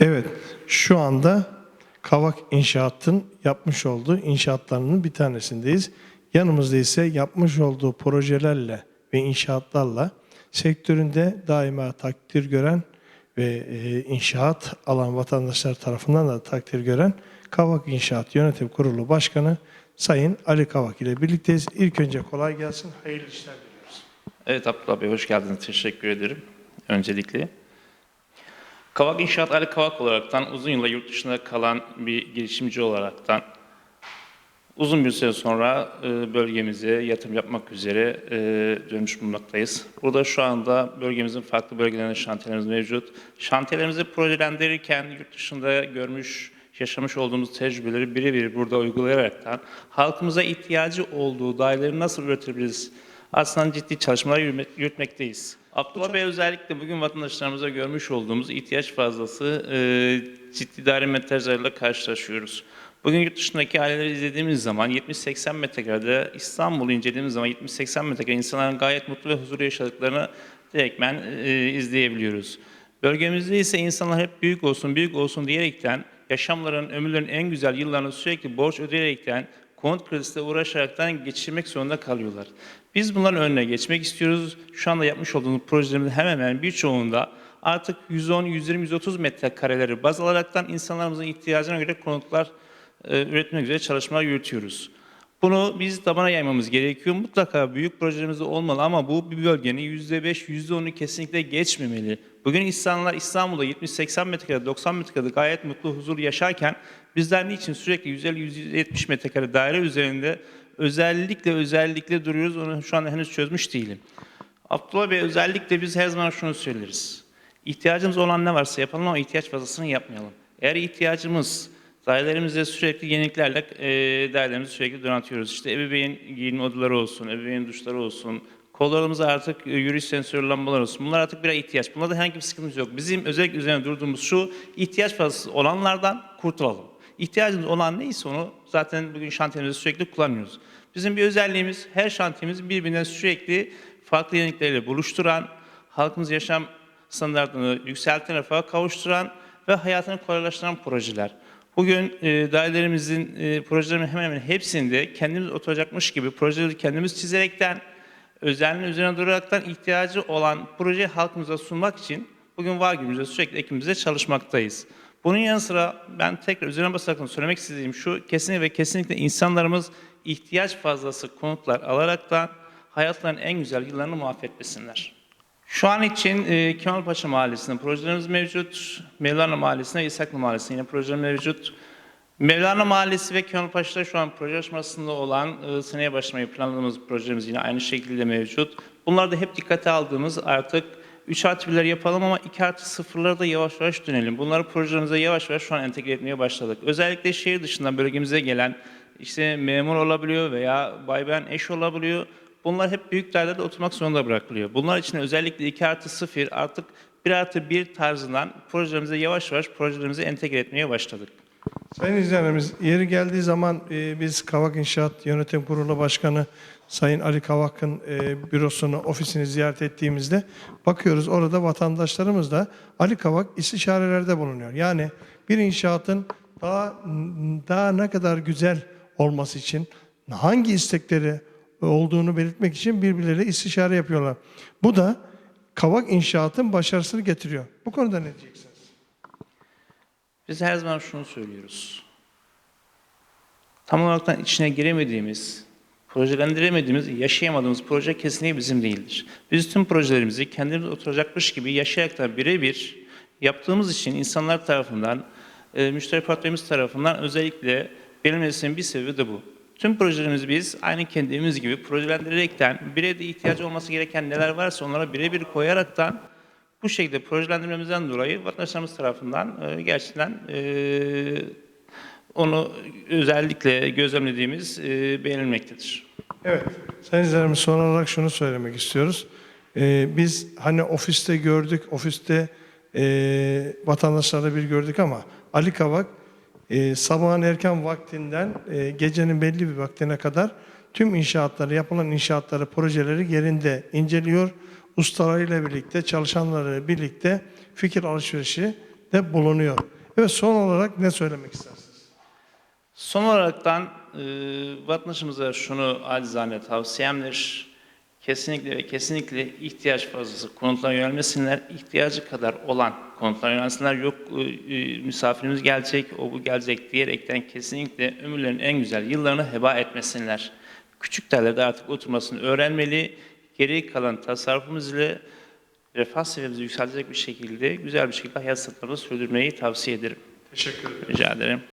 Evet, şu anda Kavak İnşaat'ın yapmış olduğu inşaatlarının bir tanesindeyiz. Yanımızda ise yapmış olduğu projelerle ve inşaatlarla sektöründe daima takdir gören ve e, inşaat alan vatandaşlar tarafından da takdir gören Kavak İnşaat Yönetim Kurulu Başkanı Sayın Ali Kavak ile birlikteyiz. İlk önce kolay gelsin, hayırlı işler diliyoruz. Evet Abdullah Bey hoş geldiniz. Teşekkür ederim öncelikle. Kavak İnşaat Ali Kavak olaraktan uzun yıllar yurt dışında kalan bir girişimci olaraktan uzun bir süre sonra e, bölgemize yatırım yapmak üzere e, dönmüş bulunmaktayız. Burada şu anda bölgemizin farklı bölgelerinde şantiyelerimiz mevcut. Şantiyelerimizi projelendirirken yurt dışında görmüş, yaşamış olduğumuz tecrübeleri birebir burada uygulayaraktan halkımıza ihtiyacı olduğu daireleri nasıl üretebiliriz? Aslında ciddi çalışmalar yürütmek- yürütmekteyiz. Abdullah Bey özellikle bugün vatandaşlarımıza görmüş olduğumuz ihtiyaç fazlası e, ciddi daire metrajlarıyla karşılaşıyoruz. Bugün yurt dışındaki aileleri izlediğimiz zaman 70-80 metrekarede İstanbul'u incelediğimiz zaman 70-80 metrekare insanların gayet mutlu ve huzurlu yaşadıklarını direktmen e, izleyebiliyoruz. Bölgemizde ise insanlar hep büyük olsun, büyük olsun diyerekten yaşamların, ömürlerin en güzel yıllarını sürekli borç ödeyerekten, konut kredisiyle uğraşaraktan geçirmek zorunda kalıyorlar. Biz bunların önüne geçmek istiyoruz. Şu anda yapmış olduğumuz projelerimizin hemen hemen birçoğunda artık 110, 120, 130 metrekareleri baz alaraktan insanlarımızın ihtiyacına göre konutlar e, üretmek üzere çalışmalar yürütüyoruz. Bunu biz tabana yaymamız gerekiyor. Mutlaka büyük projelerimiz olmalı ama bu bir bölgenin %5, %10'u kesinlikle geçmemeli. Bugün insanlar İstanbul'da 70-80 metrekare, 90 metrekarede gayet mutlu, huzurlu yaşarken bizler niçin sürekli 150-170 metrekare daire üzerinde özellikle özellikle duruyoruz onu şu anda henüz çözmüş değilim. Abdullah Bey özellikle biz her zaman şunu söyleriz. İhtiyacımız olan ne varsa yapalım ama ihtiyaç fazlasını yapmayalım. Eğer ihtiyacımız Dairelerimizde sürekli yeniliklerle e, dairelerimizi sürekli donatıyoruz. İşte ebeveyn giyinme odaları olsun, ebeveyn duşları olsun, kollarımıza artık e, yürüyüş sensörlü lambalar olsun. Bunlar artık birer ihtiyaç. Bunlarda herhangi bir sıkıntımız yok. Bizim özellikle üzerine durduğumuz şu, ihtiyaç fazlası olanlardan kurtulalım. İhtiyacımız olan neyse onu zaten bugün şantiyemizde sürekli kullanıyoruz. Bizim bir özelliğimiz, her şantiyemiz birbirine sürekli farklı yenilikleriyle buluşturan, halkımız yaşam standartını yükselten refaha kavuşturan ve hayatını kolaylaştıran projeler. Bugün e, dairelerimizin, e, projelerin hemen hemen hepsinde kendimiz oturacakmış gibi projeleri kendimiz çizerekten, özelliğinin üzerine duraraktan ihtiyacı olan projeyi halkımıza sunmak için bugün var gücümüzde sürekli ekibimizde çalışmaktayız. Bunun yanı sıra ben tekrar üzerine basarak söylemek istediğim şu, kesinlikle ve kesinlikle insanlarımız ihtiyaç fazlası konutlar alaraktan hayatlarının en güzel yıllarını mahvetmesinler. Şu an için e, Kemalpaşa Mahallesi'nde projelerimiz mevcut. Mevlana Mahallesi'nde, İshaklı Mahallesi'nde yine projeler mevcut. Mevlana Mahallesi ve Kemalpaşa'da şu an proje aşamasında olan e, seneye başlamayı planladığımız projelerimiz yine aynı şekilde mevcut. Bunlar da hep dikkate aldığımız artık 3 artı 1'ler yapalım ama 2 artı 0'lara da yavaş yavaş dönelim. Bunları projelerimize yavaş yavaş şu an entegre etmeye başladık. Özellikle şehir dışından bölgemize gelen işte memur olabiliyor veya bay ben eş olabiliyor. Bunlar hep büyük dairelerde oturmak zorunda bırakılıyor. Bunlar için özellikle 2 artı 0 artık 1 artı 1 tarzından projelerimize yavaş yavaş projelerimize entegre etmeye başladık. Sayın izleyenlerimiz, yeri geldiği zaman e, biz Kavak İnşaat Yönetim Kurulu Başkanı Sayın Ali Kavak'ın e, bürosunu, ofisini ziyaret ettiğimizde bakıyoruz orada vatandaşlarımız da Ali Kavak istişarelerde bulunuyor. Yani bir inşaatın daha daha ne kadar güzel olması için hangi istekleri olduğunu belirtmek için birbirleriyle istişare yapıyorlar. Bu da Kavak İnşaat'ın başarısını getiriyor. Bu konuda ne diyeceksiniz? Biz her zaman şunu söylüyoruz. Tam olarak içine giremediğimiz, projelendiremediğimiz, yaşayamadığımız proje kesinlikle bizim değildir. Biz tüm projelerimizi kendimiz oturacakmış gibi yaşayaraktan birebir yaptığımız için insanlar tarafından, e, müşteri partnerimiz tarafından özellikle verilmesinin bir sebebi de bu. Tüm projelerimizi biz aynı kendimiz gibi projelendirerekten bireyde ihtiyacı olması gereken neler varsa onlara birebir koyaraktan bu şekilde projelendirmemizden dolayı vatandaşlarımız tarafından e, gerçekten e, onu özellikle gözlemlediğimiz e, beğenilmektedir. Evet, sayın izleyicilerimiz son olarak şunu söylemek istiyoruz. Ee, biz hani ofiste gördük, ofiste e, vatandaşlarla bir gördük ama Ali Kavak e, sabahın erken vaktinden e, gecenin belli bir vaktine kadar tüm inşaatları, yapılan inşaatları, projeleri yerinde inceliyor. Ustalarıyla birlikte, çalışanları birlikte fikir alışverişi de bulunuyor. Evet son olarak ne söylemek istersiniz? Son olaraktan e, vatandaşımıza şunu acizane tavsiyemdir. Kesinlikle ve kesinlikle ihtiyaç fazlası konutlara yönelmesinler. İhtiyacı kadar olan konutlara yönelsinler. Yok e, e, misafirimiz gelecek, o bu gelecek diyerekten kesinlikle ömürlerinin en güzel yıllarını heba etmesinler. Küçük dairelerde artık oturmasını öğrenmeli. Geri kalan tasarrufumuz ile refah seviyemizi yükseltecek bir şekilde, güzel bir şekilde hayat standartlarını sürdürmeyi tavsiye ederim. Teşekkür ederim. Rica ederim.